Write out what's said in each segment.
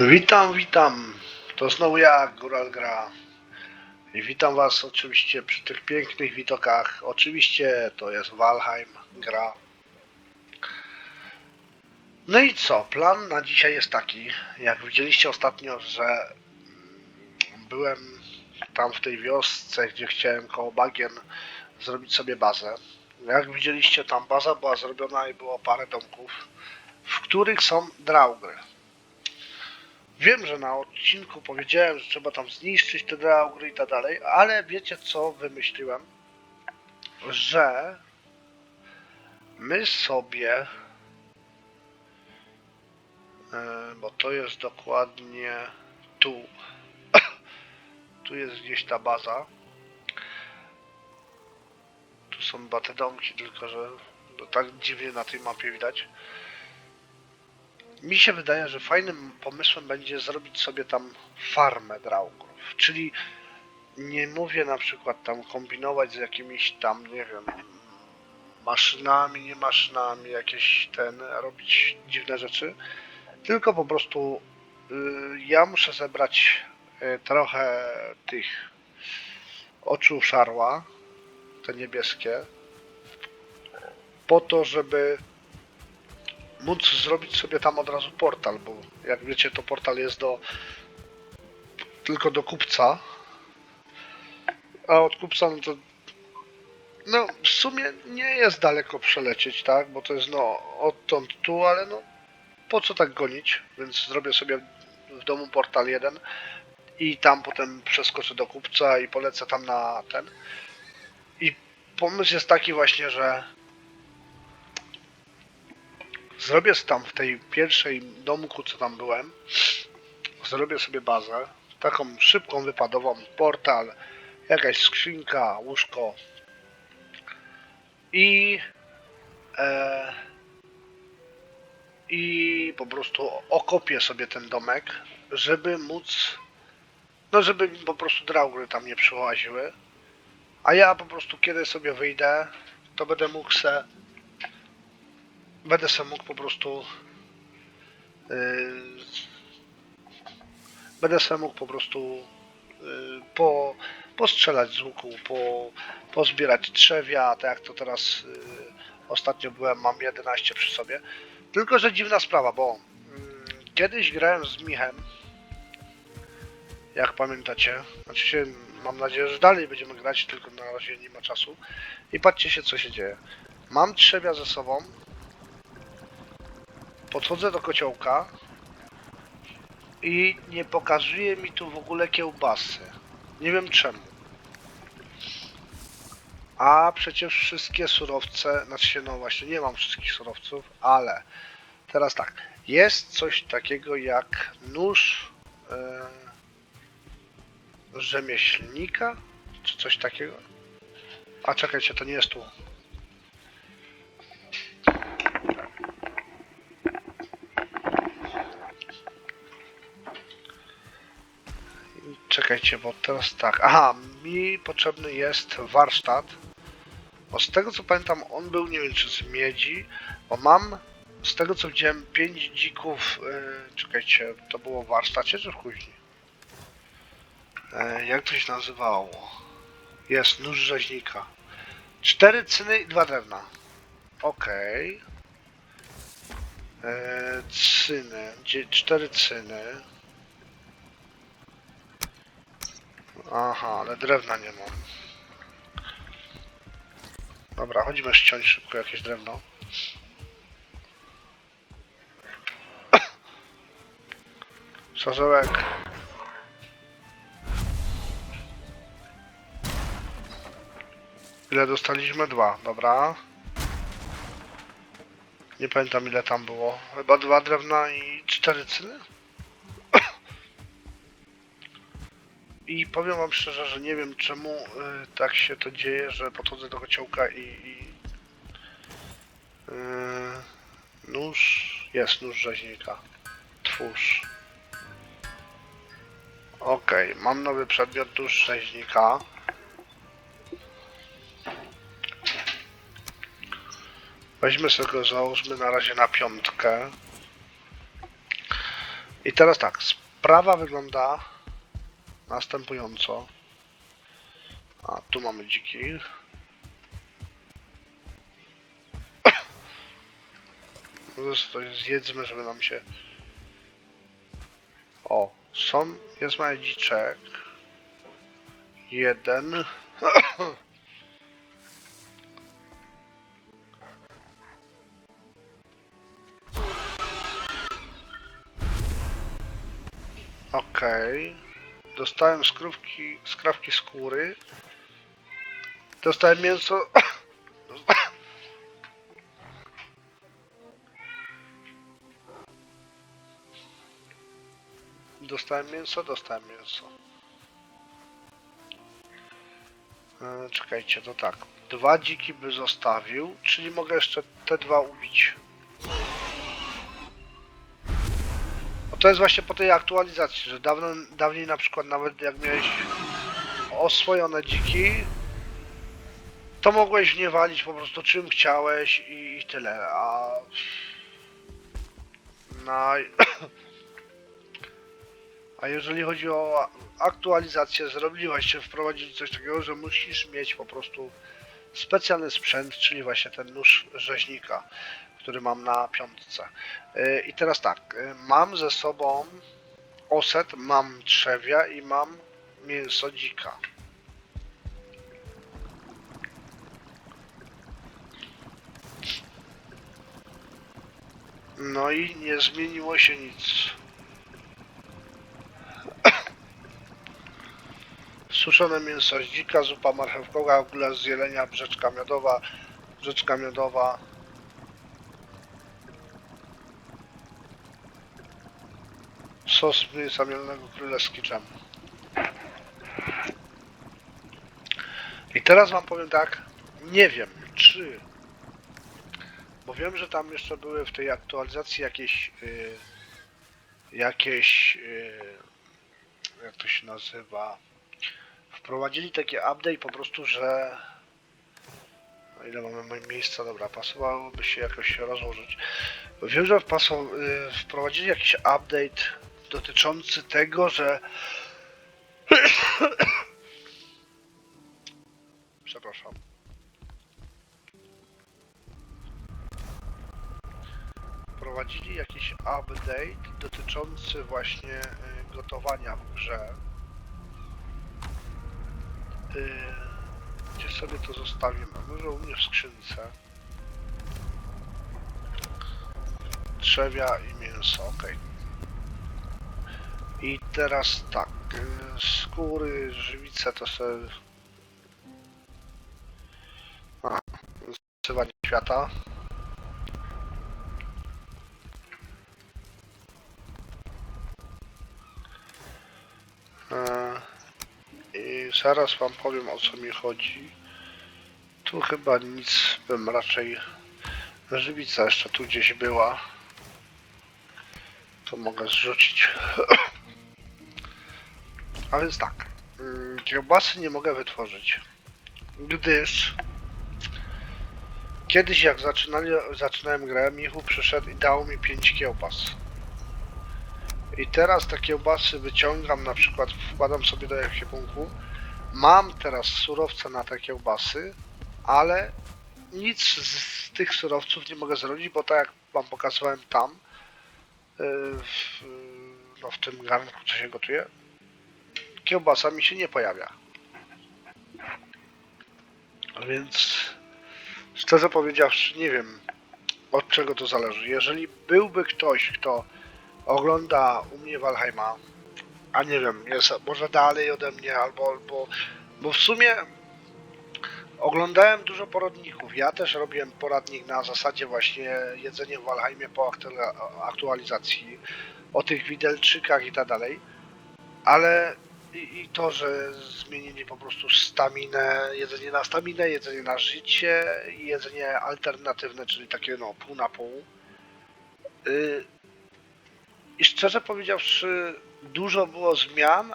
Witam, witam. To znowu ja, Góral Gra. I witam was oczywiście przy tych pięknych widokach. Oczywiście to jest Valheim gra. No i co? Plan na dzisiaj jest taki. Jak widzieliście ostatnio, że byłem tam w tej wiosce, gdzie chciałem koło bagien zrobić sobie bazę. Jak widzieliście, tam baza była zrobiona i było parę domków, w których są draugry. Wiem, że na odcinku powiedziałem, że trzeba tam zniszczyć te draugry i tak dalej, ale wiecie co wymyśliłem? Że my sobie, e, bo to jest dokładnie tu, tu jest gdzieś ta baza, tu są te domki, tylko że tak dziwnie na tej mapie widać. Mi się wydaje, że fajnym pomysłem będzie zrobić sobie tam farmę draugrów, czyli nie mówię na przykład tam kombinować z jakimiś tam, nie wiem, maszynami, nie maszynami, jakieś ten, robić dziwne rzeczy, tylko po prostu y, ja muszę zebrać y, trochę tych oczu szarła, te niebieskie, po to, żeby móc zrobić sobie tam od razu portal, bo jak wiecie, to portal jest do tylko do kupca. A od kupca no to no w sumie nie jest daleko przelecieć, tak? Bo to jest no odtąd tu, ale no po co tak gonić? Więc zrobię sobie w domu portal jeden i tam potem przeskoczę do kupca i polecę tam na ten. I pomysł jest taki właśnie, że Zrobię tam w tej pierwszej domku, co tam byłem, zrobię sobie bazę, taką szybką, wypadową, portal, jakaś skrzynka, łóżko i e, i po prostu okopię sobie ten domek, żeby móc no żeby po prostu draugry tam nie przyłaziły, a ja po prostu kiedy sobie wyjdę, to będę mógł se będę sobie mógł po prostu yy, będę sobie mógł po prostu yy, po, postrzelać z łuku, po, pozbierać trzewia, tak jak to teraz yy, ostatnio byłem, mam 11 przy sobie. Tylko, że dziwna sprawa, bo yy, kiedyś grałem z Michem, jak pamiętacie, znaczy się, mam nadzieję, że dalej będziemy grać, tylko na razie nie ma czasu. I patrzcie się, co się dzieje. Mam trzewia ze sobą, Podchodzę do kociołka i nie pokazuje mi tu w ogóle kiełbasy. Nie wiem czemu. A przecież wszystkie surowce, znaczy no właśnie nie mam wszystkich surowców, ale teraz tak, jest coś takiego jak nóż e, rzemieślnika, czy coś takiego. A czekajcie, to nie jest tu. Czekajcie, bo teraz tak. Aha, mi potrzebny jest warsztat. Bo z tego co pamiętam, on był nie wiem czy z miedzi, bo mam z tego co widziałem 5 dzików. Yy, czekajcie, to było w warsztacie czy w kuźni? Yy, jak to się nazywało? Jest nóż rzeźnika. Cztery cyny i dwa drewna. Okej. Okay. Cyny. Dzie- Cztery cyny. Aha, ale drewna nie mam. Dobra, chodźmy ściąć szybko jakieś drewno. Sarzełek. Ile dostaliśmy? Dwa, dobra. Nie pamiętam ile tam było. Chyba dwa drewna i cztery cyny? I powiem wam szczerze, że nie wiem czemu y, tak się to dzieje, że podchodzę do kociołka i, i y, nóż, jest nóż rzeźnika. Twórz. Okej, mam nowy przedmiot nóż rzeźnika. Weźmy sobie go, załóżmy na razie na piątkę. I teraz tak, sprawa wygląda następująco. A, tu mamy dziki. No to zjedzmy, żeby nam się... O, są, jest mały dziczek. Jeden. Okej. Dostałem skrówki, skrawki skóry. Dostałem mięso. Dostałem mięso, dostałem mięso. E, czekajcie, to tak. Dwa dziki by zostawił, czyli mogę jeszcze te dwa ubić. To jest właśnie po tej aktualizacji, że dawno, dawniej na przykład nawet jak miałeś oswojone dziki, to mogłeś nie walić po prostu czym chciałeś i, i tyle, a na a jeżeli chodzi o aktualizację, zrobili właśnie, wprowadzili coś takiego, że musisz mieć po prostu specjalny sprzęt, czyli właśnie ten nóż rzeźnika, który mam na piątce. Yy, I teraz tak, yy, mam ze sobą oset, mam trzewia i mam mięso dzika. No i nie zmieniło się nic. Suszone mięso z dzika, zupa marchewkowa, gula z zielenia, brzeczka miodowa, brzeczka miodowa. Sos mięsa mielonego królewski. I teraz wam powiem tak, nie wiem czy, bo wiem, że tam jeszcze były w tej aktualizacji jakieś, y, jakieś, y, jak to się nazywa, wprowadzili taki update po prostu, że no ile mamy miejsca, dobra, pasowałoby się jakoś rozłożyć. Wiem, że y, wprowadzili jakiś update dotyczący tego, że przepraszam. Wprowadzili jakiś update dotyczący właśnie y, gotowania w grze. Y, Gdzie sobie to zostawimy? Może u mnie w skrzynce. Trzewia i mięso, ok. I teraz tak, y, skóry, żywice to sobie... A, świata. E, I zaraz wam powiem o co mi chodzi. Tu chyba nic bym raczej... Żywica jeszcze tu gdzieś była. To mogę zrzucić. A więc tak. mm, Kiełbasy nie mogę wytworzyć. Gdyż... Kiedyś jak zaczynali, zaczynałem grę, Michu przyszedł i dał mi 5 kiełbas. I teraz te kiełbasy wyciągam, na przykład wkładam sobie do ekwipunku. Mam teraz surowce na te kiełbasy, ale nic z, tych surowców nie mogę zrobić, bo tak jak wam pokazywałem tam, yy, w, no w tym garnku, co się gotuje, kiełbasa mi się nie pojawia. Więc szczerze powiedziawszy, nie wiem od czego to zależy. Jeżeli byłby ktoś, kto ogląda u mnie Valheima, a nie wiem, jest może dalej ode mnie, albo, albo bo w sumie oglądałem dużo poradników. Ja też robiłem poradnik na zasadzie właśnie jedzenie w Valheimie po aktu- aktualizacji, o tych widelczykach i tak dalej, ale i, i to, że zmienili po prostu staminę, jedzenie na staminę, jedzenie na życie i jedzenie alternatywne, czyli takie no pół na pół. Y, i szczerze powiedziawszy, dużo było zmian,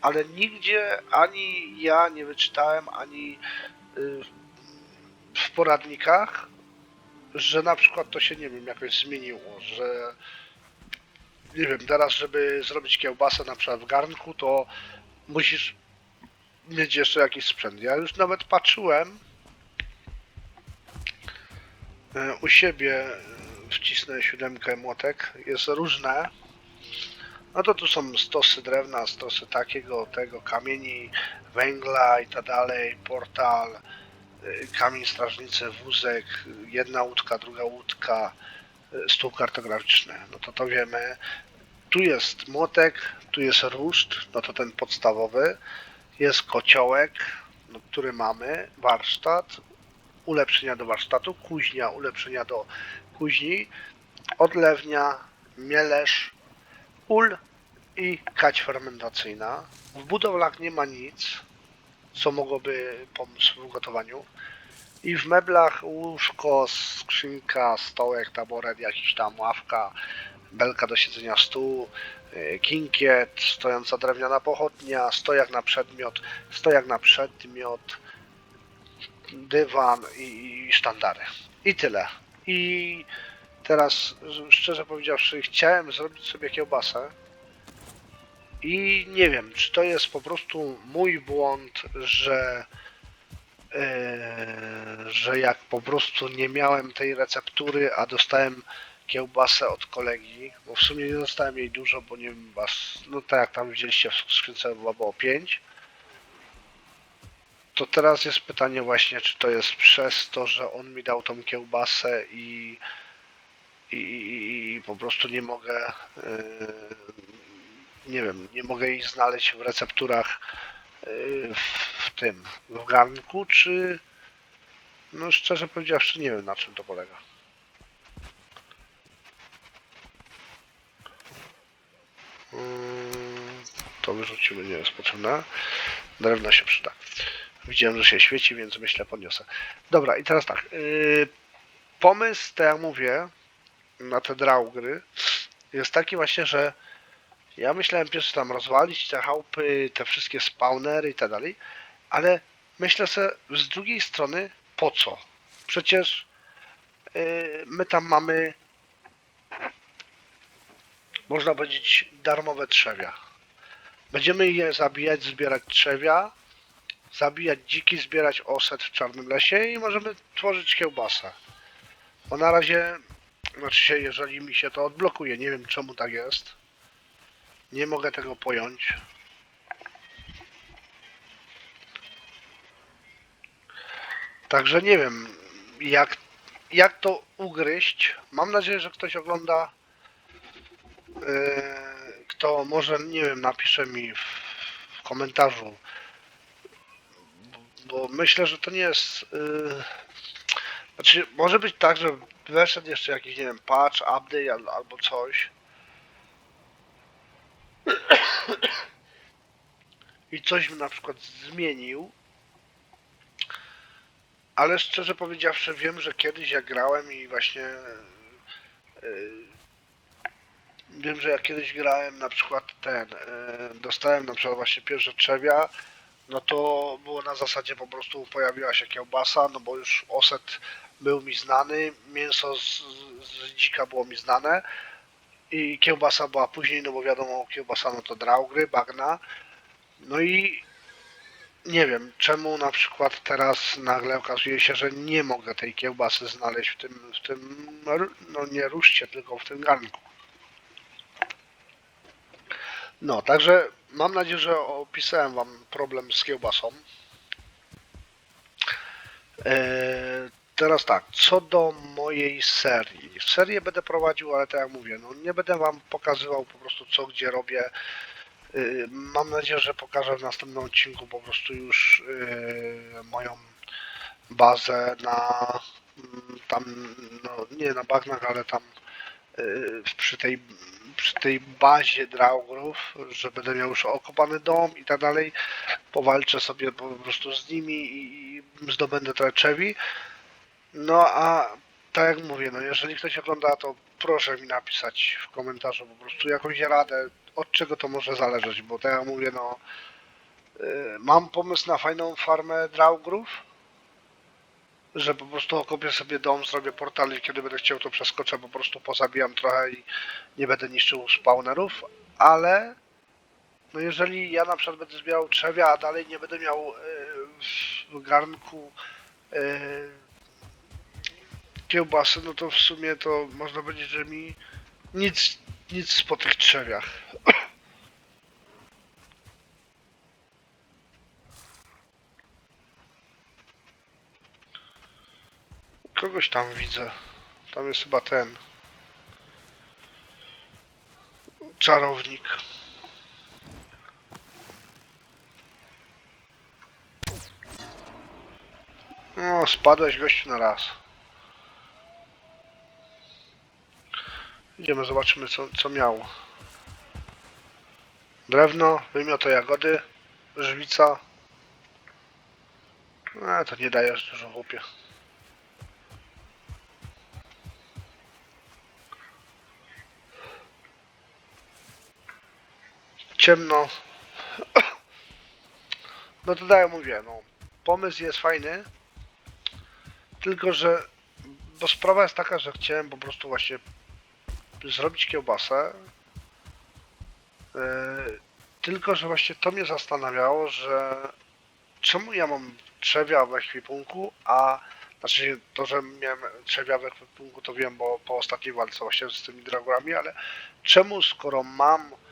ale nigdzie ani ja nie wyczytałem, ani y, w poradnikach, że na przykład to się, nie wiem, jakoś zmieniło, że nie wiem, teraz żeby zrobić kiełbasę na przykład w garnku, to musisz mieć jeszcze jakiś sprzęt. Ja już nawet patrzyłem e, u siebie, wcisnę siódemkę młotek, jest różne. No to tu są stosy drewna, stosy takiego, tego, kamieni, węgla i tak dalej, portal, y, kamień strażnicy, wózek, jedna łódka, druga łódka, y, stół kartograficzny, no to to wiemy. Tu jest młotek, tu jest ruszt, no to ten podstawowy, jest kociołek, no, który mamy, warsztat, ulepszenia do warsztatu, kuźnia, ulepszenia do kuźni, odlewnia, mielesz, ul i kać fermentacyjna. W budowlach nie ma nic, co mogłoby pomóc w gotowaniu. I w meblach łóżko, skrzynka, stołek, taboret, jakiś tam ławka, belka do siedzenia stół, y, kinkiet, stojąca drewniana pochodnia, stojak na przedmiot, stojak na przedmiot, dywan i, i sztandary. I tyle. I teraz, szczerze powiedziawszy, chciałem zrobić sobie kiełbasę. I nie wiem, czy to jest po prostu mój błąd, że, e, że jak po prostu nie miałem tej receptury, a dostałem kiełbasę od kolegi, bo w sumie nie dostałem jej dużo, bo nie wiem, no tak jak tam widzieliście w skrzynce chyba było 5. To teraz jest pytanie właśnie, czy to jest przez to, że on mi dał tą kiełbasę i, i, i, po prostu nie mogę, e, nie wiem, nie mogę jej znaleźć w recepturach e, w, tym, w garnku, czy no szczerze powiedziawszy nie wiem na czym to polega. Mm, To wyrzucimy, nie jest potrzebne. Drewno się przyda. Widziałem, że się świeci, więc myślę podniosę. Dobra, i teraz tak. Yy, pomysł, tak jak mówię, na te draugry jest taki właśnie, że ja myślałem pierwszy tam rozwalić te chałupy, te wszystkie spawnery i tak dalej, ale myślę sobie z drugiej strony, po co? Przecież yy, my tam mamy, można powiedzieć, darmowe trzewia. Będziemy je zabijać, zbierać trzewia, zabijać dziki, zbierać oset w czarnym lesie i możemy tworzyć kiełbasę. Bo na razie, znaczy się, jeżeli mi się to odblokuje, nie wiem czemu tak jest. Nie mogę tego pojąć. Także nie wiem, jak, jak to ugryźć. Mam nadzieję, że ktoś ogląda, yy, kto może, nie wiem, napisze mi w, w komentarzu, bo myślę, że to nie jest. Yy... Znaczy, może być tak, że weszedł jeszcze jakiś, nie wiem, patch, update al- albo coś. I coś na przykład zmienił. Ale szczerze powiedziawszy, wiem, że kiedyś jak grałem i właśnie. Yy, wiem, że jak kiedyś grałem na przykład ten. Yy, dostałem na przykład właśnie pierwsze trzewia no to było na zasadzie po prostu pojawiła się kiełbasa, no bo już oset był mi znany, mięso z, z dzika było mi znane i kiełbasa była później, no bo wiadomo, kiełbasa no to draugry, bagna. No i nie wiem, czemu na przykład teraz nagle okazuje się, że nie mogę tej kiełbasy znaleźć w tym, w tym no nie ruszcie, tylko w tym garnku. No, także mam nadzieję, że opisałem Wam problem z kiełbasą. Eee, teraz tak, co do mojej serii. Serię będę prowadził, ale tak jak mówię, no nie będę Wam pokazywał po prostu co gdzie robię. Eee, mam nadzieję, że pokażę w następnym odcinku po prostu już eee, moją bazę na mm, tam, no nie na bagnach, ale tam y, przy tej, przy tej bazie draugrów, że będę miał już okopany dom i tak dalej, powalczę sobie po prostu z nimi i i zdobędę te czewi. No a tak jak mówię, no jeżeli ktoś ogląda, to proszę mi napisać w komentarzu po prostu jakąś radę, od czego to może zależeć, bo tak jak mówię, no y, mam pomysł na fajną farmę draugrów, że po prostu okopię sobie dom, zrobię portal i kiedy będę chciał to przeskoczę, po prostu pozabijam trochę i nie będę niszczył spawnerów, ale no jeżeli ja na przykład będę zbierał trzewia, a dalej nie będę miał e, w garnku e, kiełbasy, no to w sumie to można powiedzieć, że mi nic, nic po tych trzewiach. Kogoś tam widzę. Tam jest chyba ten. Czarownik. No, spadłeś gościu na raz. Idziemy, zobaczymy co, co miał. Drewno, wymioto jagody, żwica. A, to nie dajesz dużo chłopie. Ciemno. No to tak mówię, no. Pomysł jest fajny. Tylko, że bo sprawa jest taka, że chciałem po prostu właśnie zrobić kiełbasę. Yy, tylko, że właśnie to mnie zastanawiało, że czemu ja mam trzewia w ekwipunku, a znaczy to, że miałem trzewia w ekwipunku to wiem, bo po ostatniej walce właśnie z tymi dragorami, ale czemu skoro mam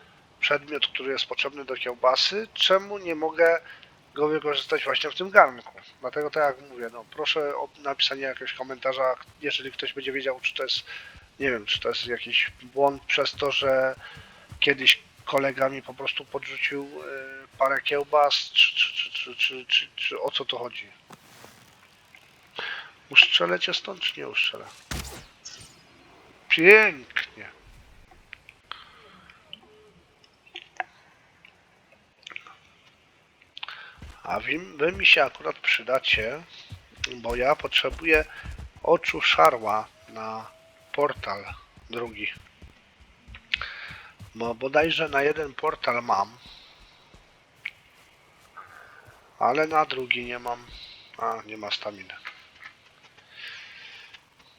przedmiot, który jest potrzebny do kiełbasy, czemu nie mogę go wykorzystać właśnie w tym garnku. Dlatego tak jak mówię, no proszę o napisanie jakiegoś komentarza, jeżeli ktoś będzie wiedział, czy to jest, nie wiem, czy to jest jakiś błąd przez to, że kiedyś kolega mi po prostu podrzucił y, parę kiełbas, czy, czy, czy, czy, czy, o co to chodzi. Ustrzelę cię stąd, czy nie ustrzelę? Pięknie. A wy, wy mi się akurat przydacie, bo ja potrzebuję oczu szarła na portal drugi. Bo bodajże na jeden portal mam, ale na drugi nie mam. A, nie ma staminy.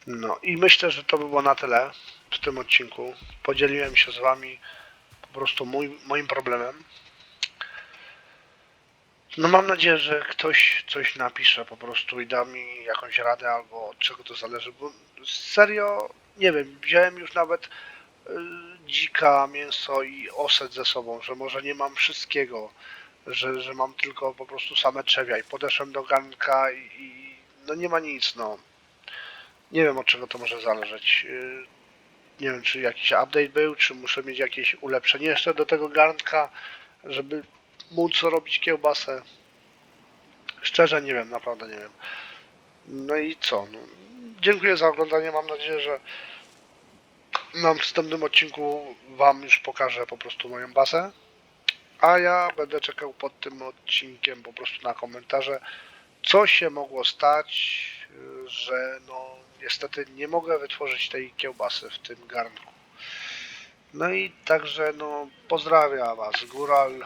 No i myślę, że to by było na tyle w tym odcinku. Podzieliłem się z wami po prostu mój, moim problemem. No mam nadzieję, że ktoś coś napisze po prostu i da mi jakąś radę albo od czego to zależy, bo serio nie wiem, wziąłem już nawet y, dzika, mięso i oset ze sobą, że może nie mam wszystkiego, że, że mam tylko po prostu same trzewia i podeszłem do garnka i, i no nie ma nic, no. Nie wiem od czego to może zależeć. Y, Nie wiem, czy jakiś update był, czy muszę mieć jakieś ulepszenie jeszcze do tego garnka, żeby móc robić kiełbasę. Szczerze nie wiem, naprawdę nie wiem. No i co? No, dziękuję za oglądanie. Mam nadzieję, że na następnym odcinku Wam już pokażę po prostu moją bazę. A ja będę czekał pod tym odcinkiem po prostu na komentarze, co się mogło stać, że no niestety nie mogę wytworzyć tej kiełbasy w tym garnku. No i także no pozdrawiam Was, Góral.